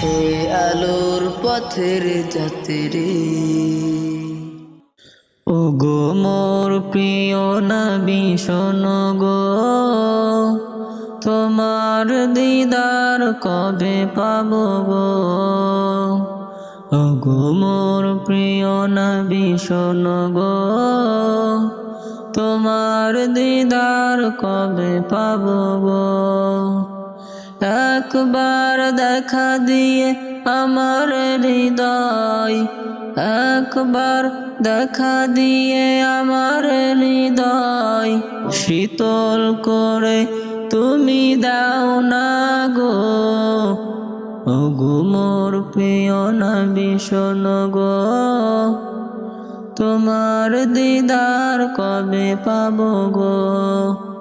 হে আলোর পথের যাত্রী। ও গো মোর প্রিয় নবী, শোনো গো, তোমার দিদার কবে পাব গো? ও গো মোর প্রিয় নবী, শোনো গো, তোমার দিদার কবে পাব গো? একবার দেখা দিয়ে আমার হৃদয়। একবার দেখা দিয়ে আমার হৃদয়। শীতল করে তুমি দাও না গো। ও গো মোর প্রিয় নবী, শোনো গো। তোমার দিদার কবে পাবো গো?